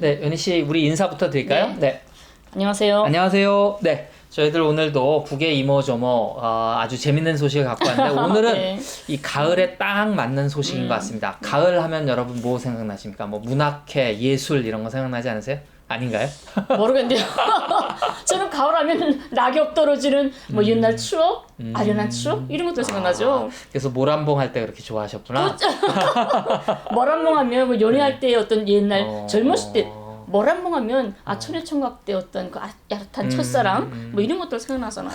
네, 연희 씨, 우리 인사부터 드릴까요? 네. 네. 안녕하세요. 안녕하세요. 네. 저희들 오늘도 북의 이모저모 어, 아주 재밌는 소식을 갖고 왔는데 오늘은 네. 이 가을에 딱 맞는 소식인 음. 것 같습니다. 가을 하면 여러분 뭐 생각나십니까? 뭐 문학회, 예술 이런 거 생각나지 않으세요? 아닌가요? 모르겠네요. 저는 가을하면 낙엽 떨어지는 뭐 옛날 추억, 아련한 추억 이런 것들 생각나죠. 그래서 모란봉 할 때 그렇게 좋아하셨구나. 머란봉하면 뭐 연애할 때 어떤 옛날 어. 젊었을 때 머란봉하면 아 천혜총각 때 어떤 그 아- 야릇한 음, 첫사랑 음. 뭐 이런 것들 생각나잖아요.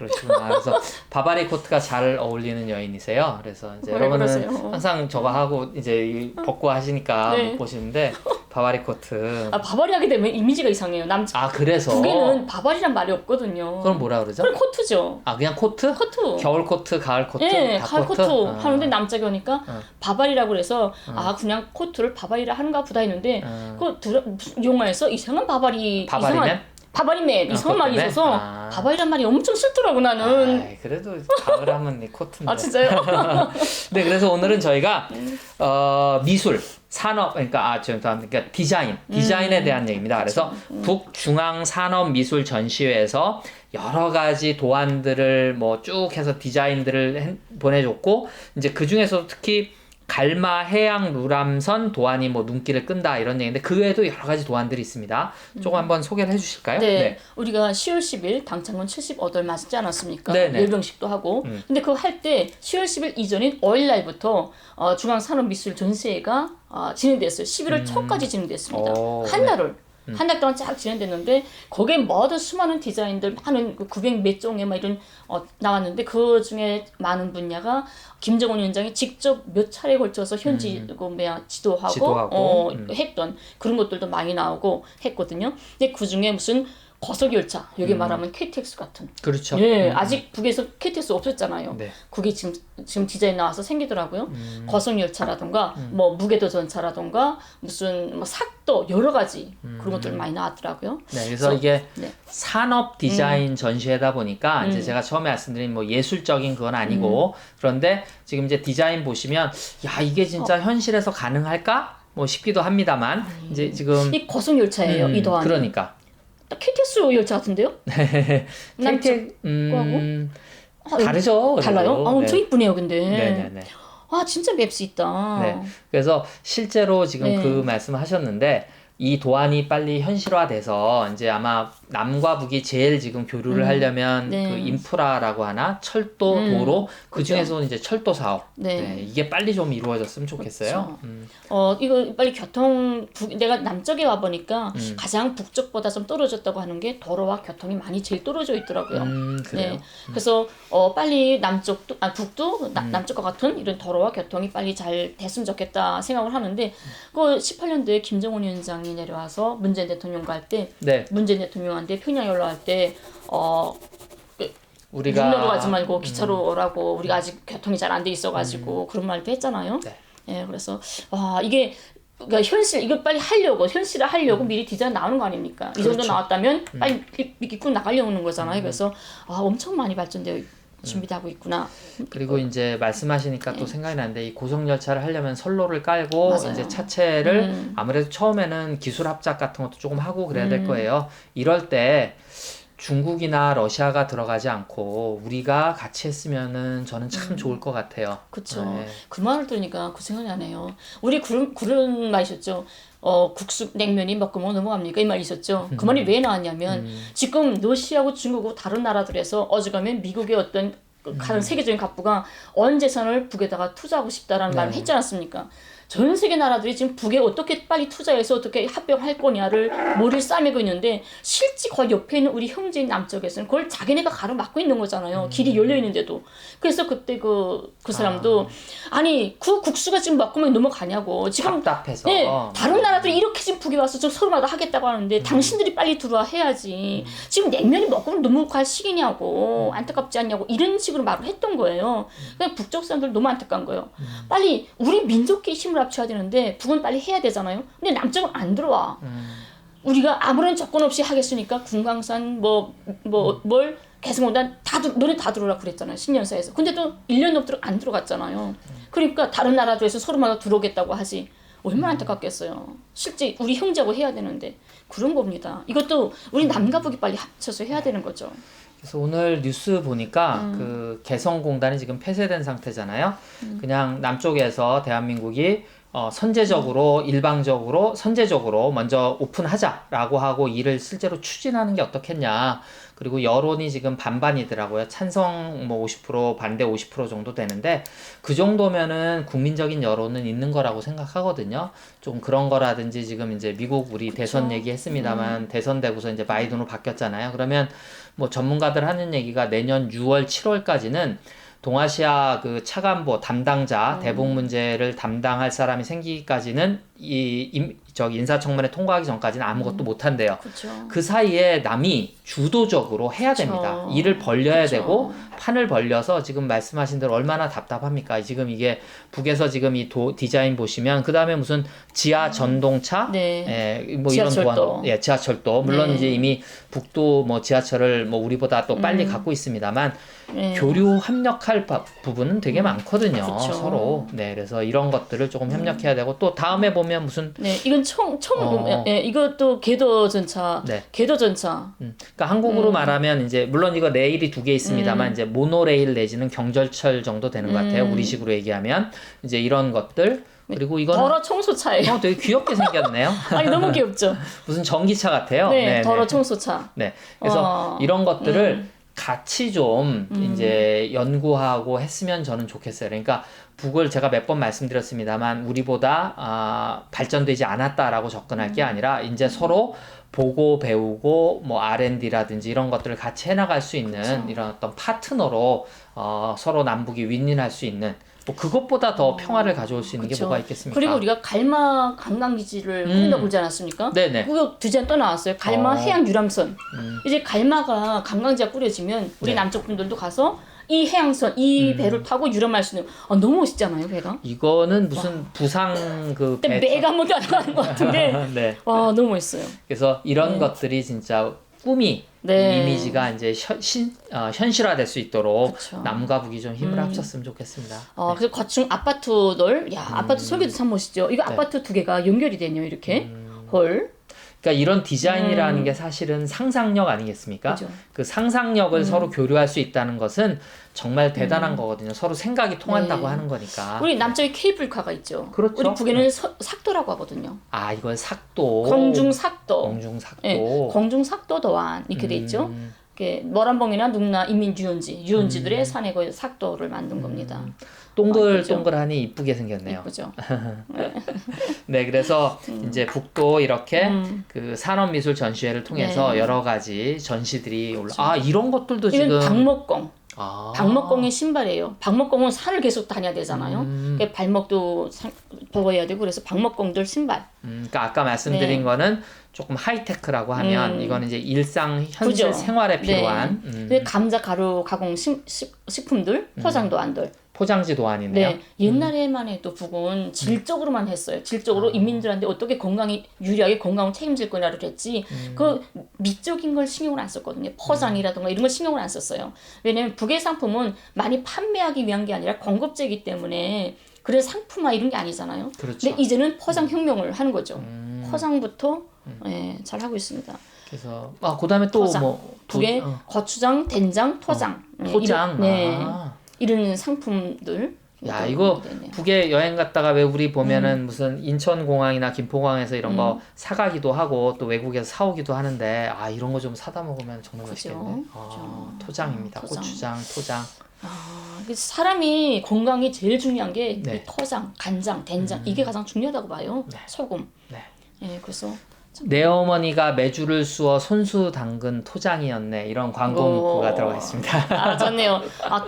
그렇구나. 그래서 바바리 코트가 잘 어울리는 여인이세요. 그래서 이제 왜 여러분은 그러세요? 항상 저거 하고 이제 이 벗고 하시니까 네. 못 보시는데 바바리 코트. 아 바바리 하게 되면 이미지가 이상해요. 남아 그래서 북에는 바바리란 말이 없거든요. 그럼 뭐라 그러죠? 그럼 코트죠. 아 그냥 코트? 코트. 겨울 코트, 가을 코트, 예, 다 가을 코트, 아. 하는데 남자기 하니까 어. 바바리라고 그래서 아 그냥 코트를 바바리라 하는가 보다 했는데 어. 그 드라, 무슨 영화에서 이상한 바바리 바바리맨? 이상한 바바리맨 아, 이상한 말이 그것 있어서? 아. 바바리란 말이 엄청 싫더라고 나는 아이, 그래도 가을 하면 이 코트인데. 아 진짜요? 네, 그래서 오늘은 저희가 음. 어, 미술, 산업, 그러니까 아, 저, 그러니까 디자인, 디자인에 대한 얘기입니다. 그래서 음. 북중앙 산업 미술 전시회에서 여러 가지 도안들을 뭐 쭉 해서 디자인들을 해- 보내줬고 이제 그 중에서 특히 갈마 해양 루람선 도안이 뭐 눈길을 끈다 이런 얘기인데 그 외에도 여러 가지 도안들이 있습니다. 조금 한번 소개를 해주실까요? 네, 우리가 10월 10일 당창군 70얻을 맞지 않았습니까? 네네. 열병식도 하고. 음. 근데 그거 할 때 10월 10일 이전인 5일 날부터 어, 중앙산업미술 전시회가 어, 진행됐어요. 11월 초까지 진행됐습니다. 음. 오, 한 네. 달을. 한달 동안 쫙 진행됐는데 거기에 모든 수많은 디자인들 많은 그900 몇 종의 막 이런 어, 나왔는데 그 중에 많은 분야가 김정은 위원장이 직접 몇 차례에 걸쳐서 현지 그 뭐야 지도하고, 음. 지도하고, 어, 음. 했던 그런 것들도 많이 나오고 했거든요. 근데 그 중에 무슨 거석 열차 여기 말하면 KTX 같은 그렇죠. 예 음. 아직 북에서 KTX 없었잖아요. 네. 그게 지금 지금 디자인 나와서 생기더라고요. 음. 거성 열차라던가 뭐 무게도 전차라던가 무슨 뭐 삭도 여러 가지 그런 것들 많이 나왔더라고요. 네, 그래서 이게 네. 산업 디자인 전시회다 보니까 이제 음. 제가 처음에 말씀드린 뭐 예술적인 그건 아니고 그런데 지금 이제 디자인 보시면 야 이게 진짜 어. 현실에서 가능할까? 뭐 싶기도 합니다만 이제 지금 이 거성 열차예요. 음, 이 도안. 그러니까 딱 KTX 열차 같은데요? 남쪽 KT 음 아, 다르죠. 달라요? 그래도. 아, 엄청 네. 이쁘네요, 근데. 네네네. 아, 진짜 맵스 있다. 네. 그래서 실제로 지금 네. 그 말씀을 하셨는데 이 도안이 빨리 현실화돼서 이제 아마 남과 북이 제일 지금 교류를 음. 하려면 네. 그 인프라라고 하나 철도 음. 도로 그 그죠. 중에서 이제 철도 사업 네. 네, 이게 빨리 좀 이루어졌으면 좋겠어요. 그렇죠. 음, 어, 이거 빨리 교통, 북, 내가 남쪽에 와 보니까 음. 가장 북쪽보다 좀 떨어졌다고 하는 게 도로와 교통이 많이 제일 떨어져 있더라고요. 음. 네. 그래서 어, 빨리 남쪽도 아 북도 나- 음. 남쪽과 같은 이런 도로와 교통이 빨리 잘 됐으면 좋겠다 생각을 하는데 그 18년도에 김정은 위원장이 내려와서 문재인 대통령과 할 때 네, 문재인 대통령한테 평양에 올라갈 때어 우리가 눈으로 가지 말고 기차로 오라고 우리가 아직 교통이 잘 안 돼 있어가지고 그런 말도 했잖아요. 음. 네. 예, 그래서 와 이게 그러니까 현실 이걸 빨리 하려고 현실을 하려고 미리 디자인 나오는 거 아닙니까? 이 정도 음. 그렇죠. 나왔다면 빨리 입- 입고 나가려는 거잖아요. 그래서 아 엄청 많이 발전되어 있- 준비되고 있구나. 그리고 이제 말씀하시니까 또 생각이 나는데 이 고속 열차를 하려면 선로를 깔고 맞아요. 이제 차체를 음. 아무래도 처음에는 기술 합작 같은 것도 조금 하고 그래야 될 음. 거예요. 이럴 때 중국이나 러시아가 들어가지 않고 우리가 같이 했으면은 저는 참 좋을 것 같아요. 그렇죠. 네. 그 말을 들으니까 그 생각이 나네요. 우리 그런 그런 말 있었죠. 어 국수 냉면이 먹으면 넘어갑니까 이말 있었죠. 그 말이 왜 나왔냐면 음. 지금 러시아하고 중국하고 다른 나라들에서 어지간하면 미국의 어떤 그 다른 세계적인 갑부가 온 재산을 북에다가 투자하고 싶다라는 말을 네. 했지 않습니까? 전 세계 나라들이 지금 북에 어떻게 빨리 투자해서 어떻게 합병할 거냐를 머리를 싸매고 있는데 실제 그 옆에 있는 우리 형제인 남쪽에서는 그걸 자기네가 가로막고 있는 거잖아요. 길이 열려 있는데도. 그래서 그때 그, 그 사람도 아 니 그 국수가 지금 먹으면 넘어가냐고. 지금 답답해서. 네, 다른 나라들이 이렇게 지금 북에 와서 저 서로마다 하겠다고 하는데 당신들이 빨리 들어와 해야지. 지금 냉면이 먹으면 넘어갈 시기냐고 안타깝지 않냐고 이런 식으로 말을 했던 거예요. 그냥 북쪽 사람들 너무 안타까운 거예요. 빨리 우리 민족끼리 힘을 합쳐야 되는데 북은 빨리 해야 되잖아요. 근데 남쪽은 안 들어와. 음, 우리가 아무런 조건 없이 하겠으니까 금강산 뭐 뭐뭘 개성공단 다 들- 너네 다 들어오라 그랬잖아요 신년사에서. 근데 또 1년 넘도록 안 들어갔잖아요. 그러니까 다른 나라들에서 서로마다 들어오겠다고 하지. 얼마나 안타깝겠어요. 실제 우리 형제하고 해야 되는데. 그런 겁니다. 이것도 우리 남과 북이 빨리 합쳐서 해야 되는 거죠 그래서 오늘 뉴스 보니까 음. 그 개성공단이 지금 폐쇄된 상태잖아요. 그냥 남쪽에서 대한민국이 어, 선제적으로 일방적으로 선제적으로 먼저 오픈하자라고 하고 이를 실제로 추진하는 게 어떻겠냐. 그리고 여론이 지금 반반이더라고요. 찬성 뭐 50% 반대 50% 정도 되는데 그 정도면은 국민적인 여론은 있는 거라고 생각하거든요. 좀 그런 거라든지 지금 이제 미국 우리 대선 얘기했습니다만 대선 되고서 이제 바이든으로 바뀌었잖아요. 그러면 뭐 전문가들 하는 얘기가 내년 6월 7월까지는 동아시아 그 차관보 담당자 음. 대북 문제를 담당할 사람이 생기기까지는 이 임, 저기 인사청문회 통과하기 전까지는 아무것도 못 한대요. 그렇죠 그 사이에 남이 주도적으로 해야 됩니다. 그쵸. 일을 벌려야 그쵸. 되고 판을 벌려서 지금 말씀하신 대로 얼마나 답답합니까? 지금 이게 북에서 지금 이 도, 디자인 보시면 그 다음에 무슨 지하 전동차, 네. 예, 뭐 이런 지하철도. 도안, 예, 지하철도 물론 네. 이제 이미 북도 뭐 지하철을 뭐 우리보다 또 빨리 갖고 있습니다만 네. 교류 협력할 바- 부분은 되게 많거든요. 그쵸. 서로. 네, 그래서 이런 것들을 조금 협력해야 되고 또 다음에 보면 무슨 네, 이건 총, 총, 어. 예, 이것도 궤도 전차, 네. 궤도 전차. 음, 그러니까 한국으로 말하면 이제 물론 이거 레일이 두 개 있습니다만 음. 이제 모노레일 내지는 경절철 정도 되는 것 같아요. 음. 우리식으로 얘기하면 이제 이런 것들 그리고 이거는 더러 청소차예요. 어, 되게 귀엽게 생겼네요. 아니 너무 귀엽죠. 무슨 전기차 같아요. 네, 더러 청소차. 네. 그래서 어. 이런 것들을 음. 같이 좀 이제 연구하고 했으면 저는 좋겠어요. 그러니까 북을 제가 몇 번 말씀드렸습니다만 우리보다 아, 발전되지 않았다라고 접근할 음. 게 아니라 이제 서로 보고 배우고 뭐 R&D라든지 이런 것들을 같이 해나갈 수 있는 그쵸. 이런 어떤 파트너로 어, 서로 남북이 윈윈할 수 있는 뭐 그것보다 더 평화를 가져올 수 있는 게 어. 그쵸. 뭐가 있겠습니까? 그리고 우리가 갈마 관광기지를 음. 꾸린다고 그러지 않았습니까? 네네. 그거 디자인 또 나왔어요. 갈마 어. 해양 유람선. 음. 이제 갈마가 관광지가 꾸려지면 우리 네. 남쪽 분들도 가서 이 해양선, 이 음. 배를 타고 유람할 수 있는. 아, 너무 멋있잖아요, 배가. 이거는 무슨 부상 그 근데 배- 매가 한번 날아가는 것 같은데. 네. 와, 너무 멋있어요. 그래서 이런 네. 것들이 진짜 꿈이 네. 이미지가 이제 현, 신, 어, 현실화될 수 있도록 그쵸. 남과 북이 좀 힘을 음. 합쳤으면 좋겠습니다. 어, 그래서 거충 아파트들, 야, 아파트 설계도 참 멋있죠. 이거 네. 아파트 두 개가 연결이 되네요, 이렇게. 음. 헐. 그러니까 이런 디자인이라는 음. 게 사실은 상상력 아니겠습니까? 그죠. 그 상상력을 서로 교류할 수 있다는 것은 정말 대단한 음. 거거든요. 서로 생각이 통한다고 네. 하는 거니까. 우리 남쪽에 케이블카가 있죠. 그렇죠. 우리 북에는 서- sak도라고 하거든요. 아 이건 삭도. 공중 sak도. 공중 삭도. 예, 공중 sak도 도안 이렇게 돼 있죠. 음. 이렇게 노란봉이나 눅나 인민 유원지, 유원지들의 산에 그 sak도를 만든 겁니다. 동글동글하니 이쁘게 생겼네요. 예쁘죠. 네, 그래서 이제 북도 이렇게 음. 그 산업미술 전시회를 통해서 네. 여러 가지 전시들이 올라. 아 이런 것들도 이건 지금. 박목공. 아. 박목공의 신발이에요. 박목공은 산을 계속 다녀야 되잖아요. 음. 그러니까 발목도 상- 보호해야 되고 그래서 박목공들 신발. 음, 그러니까 아까 말씀드린 네. 거는 조금 하이테크라고 하면 음. 이거는 이제 일상 현실 그죠. 생활에 네. 필요한 음, 근데 감자 가루 가공 식, 식, 식품들, 포장도 안들. 포장지 도안이네요. 네, 옛날에만 해도 북은 질적으로만 했어요. 질적으로 아. 인민들한테 어떻게 건강이 유리하게 건강을 책임질 거냐를 했지. 음. 그 미적인 걸 신경을 안 썼거든요. 포장이라든가 이런 걸 신경을 안 썼어요. 왜냐면 북의 상품은 많이 판매하기 위한 게 아니라 공급제이기 때문에 그래서 상품화 이런 게 아니잖아요. 그렇죠. 근데 이제는 포장 혁명을 하는 거죠. 음, 포장부터 예, 잘 하고 있습니다. 그래서 아 그다음에 또. 뭐 북에 어, 고추장, 된장, 토장. 예, 포장. 이런, 네, 아. 이런 상품들. 야또 이거 네, 네. 북에 여행 갔다가 왜 우리 음. 보면은 무슨 인천공항이나 김포공항에서 이런 거 사가기도 하고 또 외국에서 사오기도 하는데 아 이런 거 좀 사다 먹으면 정말 그죠. 맛있겠네. 아. 토장입니다. 토장. 고추장, 토장. 아, 그 사람이 건강이 제일 중요한 게 네. 음. 이 토장, 간장, 된장 이게 가장 중요하다고 봐요. 소금. 네. 예, 그래서 내 어머니가 매주를 쑤어 손수 담근 토장이었네 이런 광고 오. 문구가 들어가 있습니다. 아 좋네요. 아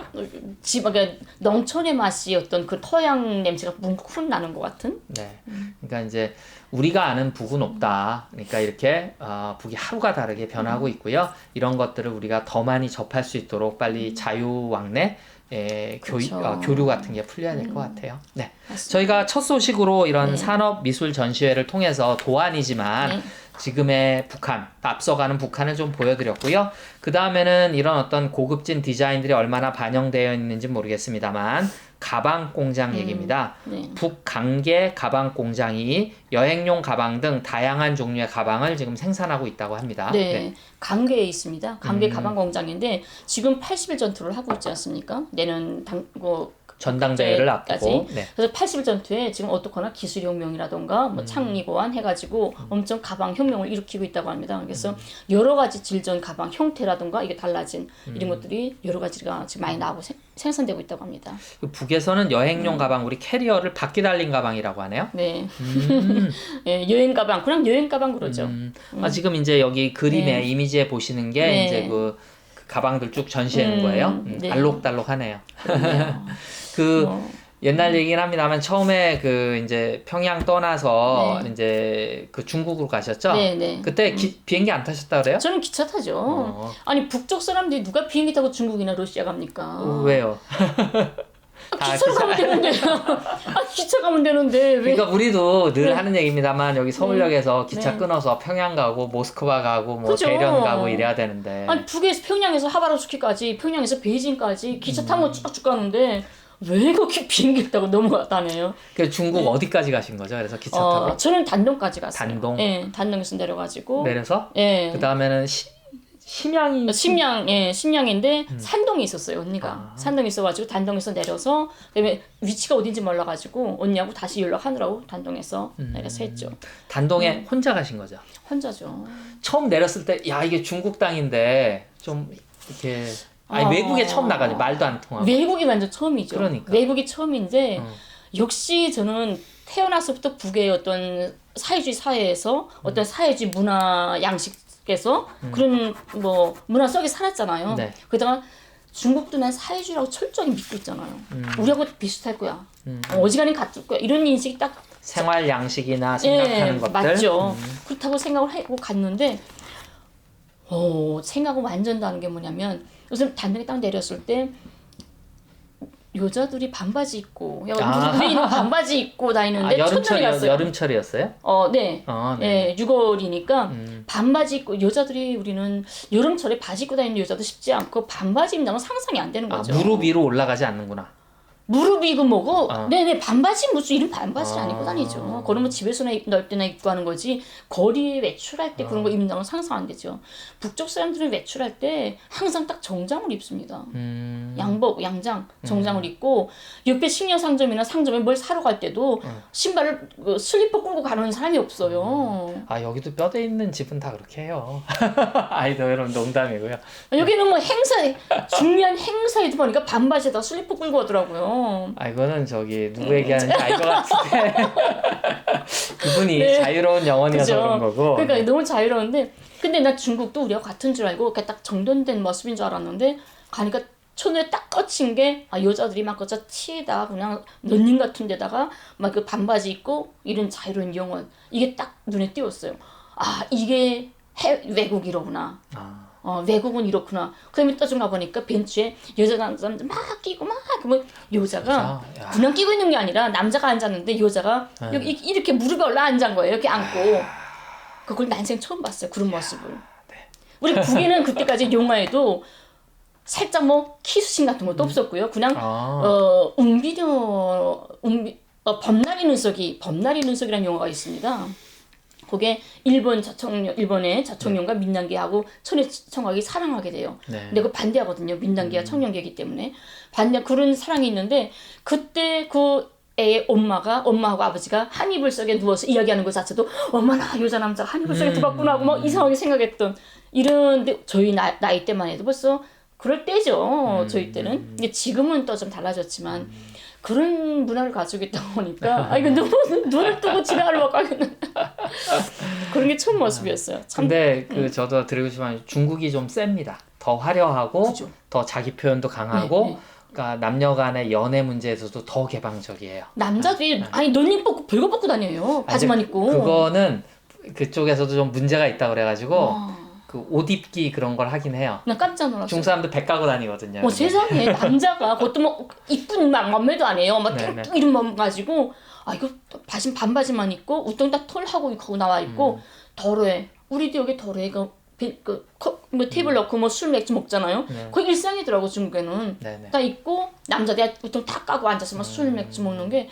집, 그러니까 농촌의 맛이 어떤 그 토양 냄새가 뭉쿵 나는 것 같은. 네, 그러니까 이제 우리가 아는 북은 없다. 그러니까 이렇게 어, 북이 하루가 다르게 변하고 있고요. 이런 것들을 우리가 더 많이 접할 수 있도록 빨리 자유왕래 에, 교, 그쵸. 어, 교류 같은 게 풀려야 될것 같아요. 네. 맞습니다. 저희가 첫 소식으로 이런 네. 산업 미술 전시회를 통해서 도안이지만 네. 지금의 북한, 앞서가는 북한을 좀 보여드렸고요. 그 다음에는 이런 어떤 고급진 디자인들이 얼마나 반영되어 있는지 모르겠습니다만 가방 공장 얘기입니다. 네. 북강계 가방 공장이 여행용 가방 등 다양한 종류의 가방을 지금 생산하고 있다고 합니다. 네, 강계에 있습니다. 강계 음. 가방 공장인데 지금 80일 전투를 하고 있지 않습니까? 내년 당, 뭐 전당대회를. 앞두고 네. 그래서 80일 전투에 지금 어떻거나 기술혁명이라던가 음. 뭐 창립원 해가지고 엄청 가방 혁명을 일으키고 있다고 합니다. 그래서 음. 여러 가지 질전 가방 형태라던가 이게 달라진 음. 이런 것들이 여러 가지가 지금 많이 나오고 생, 생산되고 있다고 합니다. 그 북에서는 여행용 가방 우리 캐리어를 바퀴 달린 가방이라고 하네요. 네, 음. 예, 여행 가방 그냥 여행 가방 그러죠. 음. 아, 지금 이제 여기 그림에 네. 이미지에 보시는 게 네. 이제 그, 그 가방들 쭉 전시해 놓은 음, 거예요. 음, 네. 알록달록하네요. 그 뭐, 옛날 얘기긴 합니다만 처음에 그 이제 평양 떠나서 네. 이제 그 중국으로 가셨죠? 네, 네. 그때 기- 비행기 안 타셨다 그래요? 저는 기차 타죠. 어, 아니 북쪽 사람들이 누가 비행기 타고 중국이나 러시아 갑니까? 왜요? 아, 다 기차 가면 되는데. 아 기차 가면 되는데 왜? 그러니까 우리도 늘 네. 하는 얘기입니다만 여기 서울역에서 기차 네. 끊어서 평양 가고 모스크바 가고 뭐 그죠. 대련 가고 이래야 되는데 아니 북에서 평양에서 하바rov스키까지 평양에서 베이징까지 기차 음. 타고 쭉쭉 가는데 왜 그렇게 비행기 타고 넘어갔다네요? 그 중국 어디까지 가신 거죠? 그래서 기차 네. 어, 타고 저는 단동까지 갔어요. 단동? 예, 단동에서 내려가지고. 내려서 예. 그 다음에는 심양이 심양, 예, 심양인데 산동에 있었어요 언니가 음. 아. 산동에 있어가지고 단동에서 내려서 그다음에 위치가 어딘지 몰라가지고 언니하고 다시 연락하느라고 단동에서 음. 내려서 했죠 단동에 음. 혼자 가신 거죠? 혼자죠. 처음 내렸을 때 야 이게 중국 땅인데 좀 이렇게 아니 아. 외국에 처음 나가죠 말도 안 통하고 외국이 완전 처음이죠. 그러니까. 외국이 처음인데 어. 역시 저는 태어나서부터 북의 어떤 사회주의 사회에서 음. 어떤 사회주의 문화 양식 에서 그런 뭐 문화 속에 살았잖아요. 네. 그러다가 중국도 난 사회주의라고 철저히 믿고 있잖아요. 음. 우리하고 비슷할 거야. 음. 어, 어지간히 같을 거야. 이런 인식이 딱 생활 양식이나 생각하는 예, 것들 맞죠. 음. 그렇다고 생각을 하고 갔는데 어, 생각은 완전 다른 게 뭐냐면 요즘 단둥에 딱 내렸을 때 여자들이 반바지 입고 야, 아. 우리는 반바지 입고 다니는데 아, 첫날에 여름철 갔어요. 여름철이었어요? 어, 네. 어, 네. 예, 6월이니까 음. 반바지 입고 여자들이 우리는 여름철에 바지 입고 다니는 여자도 쉽지 않고 반바지 입는 건 상상이 안 되는 아, 거죠. 무릎 위로 올라가지 않는구나. 무릎이 그 뭐고 어. 네네 반바지 무슨 이런 반바지를 안 아. 입고 다니죠 그러면 집에서나 입- 넣을 때나 입고 하는 거지 거리에 외출할 때 그런 거 입는 건 상상 안 되죠 북쪽 사람들은 외출할 때 항상 딱 정장을 입습니다 음. 양복 양장 정장을 입고 옆에 식료 상점이나 상점에 뭘 사러 갈 때도 신발을 그 슬리퍼 끌고 가는 사람이 없어요 아 여기도 뼈대 있는 집은 다 그렇게 해요. 아이도 여러분 농담이고요. 여기는 뭐 행사에 중요한 행사에도 보니까 반바지에다 슬리퍼 끌고 오더라고요 아 이거는 저기 누구 얘기하는지 알 것 같은데 그분이 네. 자유로운 영혼이어서. 그런 거고. 그러니까 너무 자유로운데 근데 나 중국도 우리가 같은 줄 알고 이렇게 딱 정돈된 모습인 줄 알았는데 가니까 첫눈에 딱 꽂힌 게 아, 여자들이 막 그저 티에다 그냥 런닝 같은 데다가 막 그 반바지 입고 이런 자유로운 영혼 이게 딱 눈에 띄었어요. 아 이게 해, 외국이로구나. 아, 어, 외국은 이렇구나. 그다음에 떠좀 가보니까 벤치에 여자 남자들 막 끼고 막 그러면 여자가? 야. 그냥 끼고 있는 게 아니라 남자가 앉았는데 여자가 네. 여기 이- 이렇게 무릎에 올라 앉은 거예요. 이렇게 앉고. 그걸 난생 처음 봤어요. 그런 모습을. 네. 우리 북에는 그때까지 영화에도 살짝 뭐 키스신 같은 것도 없었고요. 그냥 음. 아, 어 웅비녀 웅비 어, 범나리 눈속이 범나리 눈속이라는 영화가 있습니다. 그게 일본 자청령 일본의 자청령과 민단계하고 천의 청각이 사랑하게 돼요. 네. 근데 그 반대하거든요. 민단계가 청년계이기 때문에 반대 그런 사랑이 있는데 그때 그 애의 엄마가 엄마하고 아버지가 한 이불 속에 누워서 이야기하는 것 자체도 어머나 여자 남자 한 이불 속에 들어갔구나 하고 막 이상하게 생각했던 이런데 저희 나, 나이 때만 해도 벌써 그럴 때죠. 저희 때는. 근데 지금은 또 좀 달라졌지만 그런 문화를 가지고 있다 보니까 아 이거 너무 눈을 뜨고 지나가려 막 그런 게 처음 모습이었어요. 참 근데 그 저도 드리고 싶은 중국이 좀 셉니다. 더 화려하고 그죠. 더 자기 표현도 강하고 네, 네. 그러니까 남녀 간의 연애 문제에서도 더 개방적이에요. 남자들이 아니 런닝 벗고 별거 벗고 다녀요. 바지만 입고. 그거는 그쪽에서도 좀 문제가 있다 그래가지고 와, 그 옷 입기 그런 걸 하긴 해요. 나 깜짝 놀랐어요. 중국 사람들 백 가고 다니거든요. 어, 근데. 세상에 남자가 그것도 뭐 이쁜 막 맘매도 아니에요. 막 네, 뚱뚱 이런 맘 가지고 아 이거 바지 반바지만 입고 우뚱 딱 털하고 하고 나와 있고 더러해. 우리도 여기 더러해. 그, 비- 그, 컵, 뭐 테이블 넣고 뭐 술 맥주 먹잖아요. 네. 그게 일상이더라고 중국에는. 네 네. 딱 있고 남자들 보통 다 까고 앉아서 막 술 맥주 먹는 게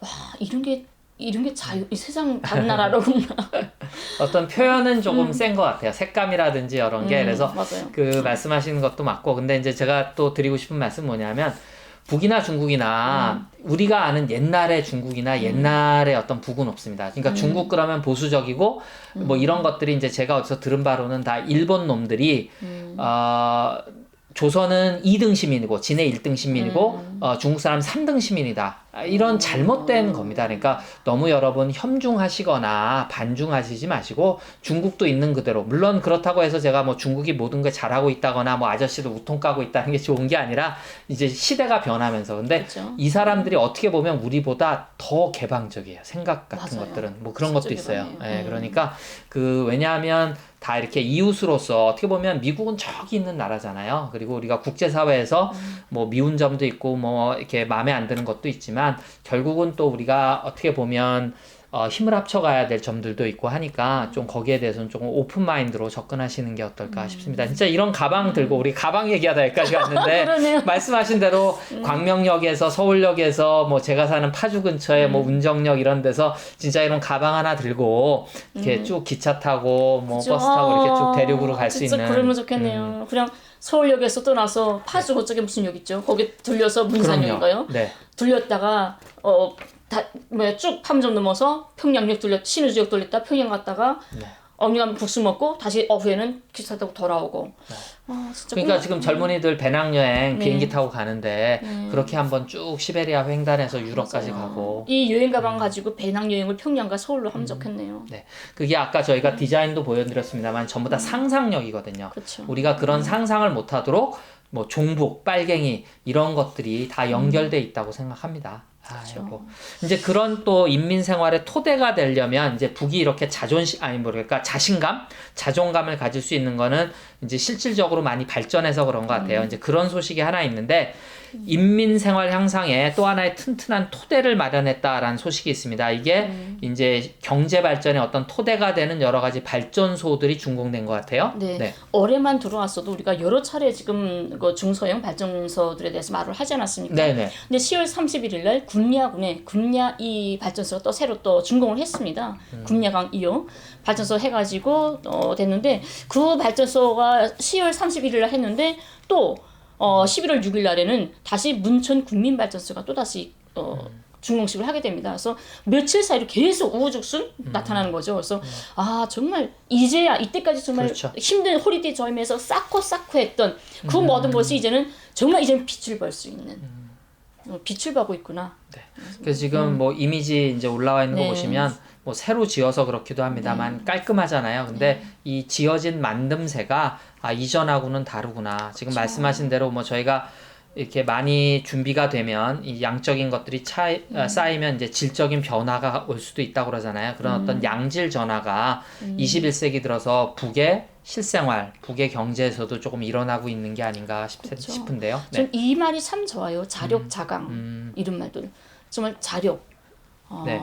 와 이런 게 이런 게 자유 이 세상 다른 나라로구나. 어떤 표현은 조금 센것 같아요. 색감이라든지 이런 게 음, 그래서 맞아요. 그 말씀하시는 것도 맞고 근데 이제 제가 또 드리고 싶은 말씀 은 뭐냐면 북이나 중국이나 우리가 아는 옛날의 중국이나 옛날의 어떤 북은 없습니다. 그러니까 중국 그러면 보수적이고 뭐 이런 것들이 이제 제가 어디서 들은 바로는 다 일본 놈들이 어 조선은 2등 시민이고 진해 1등 시민이고 어, 중국 사람 3등 시민이다. 아, 이런 잘못된 겁니다. 그러니까 너무 여러분 협중하시거나 반중하시지 마시고 중국도 있는 그대로 물론 그렇다고 해서 제가 뭐 중국이 모든 걸 잘하고 있다거나 뭐 아저씨도 우통 까고 있다는 게 좋은 게 아니라 이제 시대가 변하면서 근데 그렇죠. 이 사람들이 어떻게 보면 우리보다 더 개방적이에요. 생각 같은 맞아요. 것들은 뭐 그런 것도 있어요. 예, 음. 그러니까 그 왜냐하면 다 이렇게 이웃으로서 어떻게 보면 미국은 저기 있는 나라잖아요. 그리고 우리가 국제사회에서 음. 뭐 미운 점도 있고 뭐 이렇게 마음에 안 드는 것도 있지만 결국은 또 우리가 어떻게 보면 어, 힘을 합쳐가야 될 점들도 있고 하니까 좀 거기에 대해서는 조금 오픈 마인드로 접근하시는 게 음. 어떨까 싶습니다. 진짜 이런 가방 들고 우리 가방 얘기하다 여기까지 왔는데 그러네요. 말씀하신 대로 광명역에서 서울역에서 뭐 제가 사는 파주 근처에 뭐 운정역 이런 데서 진짜 이런 가방 하나 들고 이렇게 쭉 기차 타고 뭐 그죠? 버스 타고 이렇게 쭉 대륙으로 갈 수 있는 음. 그러면 좋겠네요. 그냥 서울역에서 떠나서 파주 그쪽에 무슨 역 있죠? 거기 들려서 문산역인가요? 네. 들렸다가 어 다뭐쭉 함정 넘어서 평양역 들렸 신의주역 들렸다 평양 갔다가 네. 어미가면 국수 먹고 다시 오후에는 기차 타고 돌아오고. 아 진짜 그러니까 꿈- 지금 젊은이들 배낭여행 네. 비행기 타고 가는데 네. 그렇게 한번 쭉 시베리아 횡단해서 유럽까지 맞아요. 가고 이 여행 가방 가지고 배낭 여행을 평양과 서울로 음. 좋겠네요. 네. 그게 아까 저희가 디자인도 보여드렸습니다만 전부 다 상상력이거든요. 그렇죠. 우리가 그런 상상을 못하도록 뭐 종북, 빨갱이 이런 것들이 다 연결돼 있다고 생각합니다. 아이고. 이제 그런 또 인민 생활의 토대가 되려면 이제 북이 이렇게 자존심 아니 뭐랄까 자신감, 자존감을 가질 수 있는 거는 이제 실질적으로 많이 발전해서 그런 것 같아요. 이제 그런 소식이 하나 있는데 인민 생활 향상에 또 하나의 튼튼한 토대를 마련했다라는 소식이 있습니다. 이게 이제 경제 발전의 어떤 토대가 되는 여러 가지 발전소들이 준공된 것 같아요. 네. 올해만 들어왔어도 우리가 여러 차례 지금 그 중소형 발전소들에 대해서 말을 하지 않았습니까? 네네. 근데 10월 31일 날 군야군에 군야 이 발전소가 또 새로 또 준공을 했습니다. 음. 군야강 2호 발전소 해가지고 어, 됐는데 그 발전소가 10월 31일 날 했는데 또 어, 11월 6일 날에는 다시 문천 군민발전소가 또 다시 어, 음. 준공식을 하게 됩니다. 그래서 며칠 사이로 계속 우후죽순 음. 나타나는 거죠. 그래서 아 정말 이제야 이때까지 정말 그렇죠. 힘든 호리데이 저임에서 쌓고 쌓고 했던 그 음. 모든 것이 이제는 정말 이제는 빛을 볼 수 있는 어, 빛을 보고 있구나. 그래서 지금 뭐 이미지 이제 올라와 있는 거 네. 보시면 뭐 새로 지어서 그렇기도 합니다만 깔끔하잖아요. 근데 이 지어진 만듦새가 아 이전하고는 다르구나. 지금 말씀하신 대로 뭐 저희가 이렇게 많이 준비가 되면 이 양적인 것들이 차, 아, 쌓이면 이제 질적인 변화가 올 수도 있다고 그러잖아요. 그런 어떤 양질 전화가 21세기 들어서 북의 실생활, 북의 경제에서도 조금 일어나고 있는 게 아닌가 싶, 그렇죠. 싶은데요. 네. 전이 말이 참 좋아요. 자력 자강 음. 이런 말들 정말 자력. 어, 네.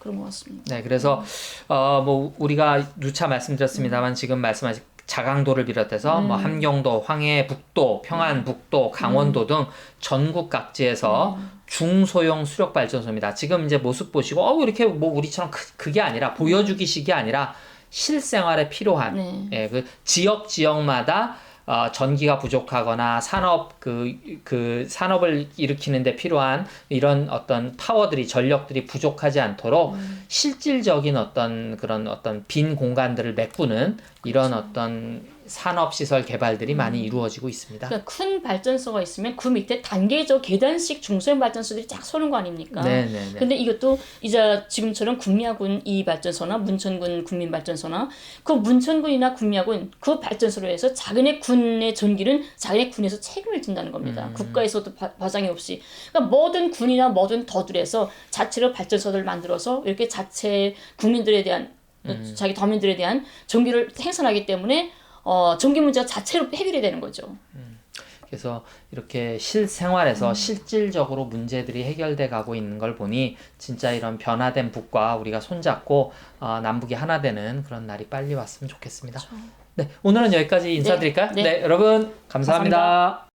그런 것 같습니다. 네, 그래서 어 뭐 우리가 누차 말씀드렸습니다만 지금 말씀하신 자강도를 비롯해서 뭐 함경도, 황해 북도, 평안 북도, 강원도 등 전국 각지에서 중소형 수력 발전소입니다. 지금 이제 모습 보시고 어 이렇게 뭐 우리처럼 크, 그게 아니라 보여주기식이 아니라 실생활에 필요한 네. 예, 그 지역 지역마다 어, 전기가 부족하거나 산업 그, 그 산업을 일으키는데 필요한 이런 어떤 파워들이 전력들이 부족하지 않도록 실질적인 어떤 그런 어떤 빈 공간들을 메꾸는 이런 어떤 산업 시설 개발들이 많이 이루어지고 있습니다. 그러니까 큰 발전소가 있으면 그 밑에 단계적 계단식 중소형 발전소들이 쫙 서는 거 아닙니까? 네, 네, 네. 근데 이것도 이제 지금처럼 군야군 이 발전소나 문천군 군민발전소나 그 문천군이나 군야군 그 발전소로 해서 자기네 군의 전기는 자기네 군에서 책임을 진다는 겁니다. 음. 국가에서도 바, 바장이 없이. 그러니까 모든 군이나 모든 더들에서 자체로 발전소를 만들어서 이렇게 자체 국민들에 대한 음. 자기 더민들에 대한 전기를 생산하기 때문에 어, 전기 문제가 자체로 해결이 되는 거죠. 그래서 이렇게 실생활에서 실질적으로 문제들이 해결돼 가고 있는 걸 보니 진짜 이런 변화된 북과 우리가 손잡고 어, 남북이 하나 되는 그런 날이 빨리 왔으면 좋겠습니다. 네, 오늘은 여기까지 인사드릴까요? 네, 네, 네. 여러분 감사합니다. 감사합니다.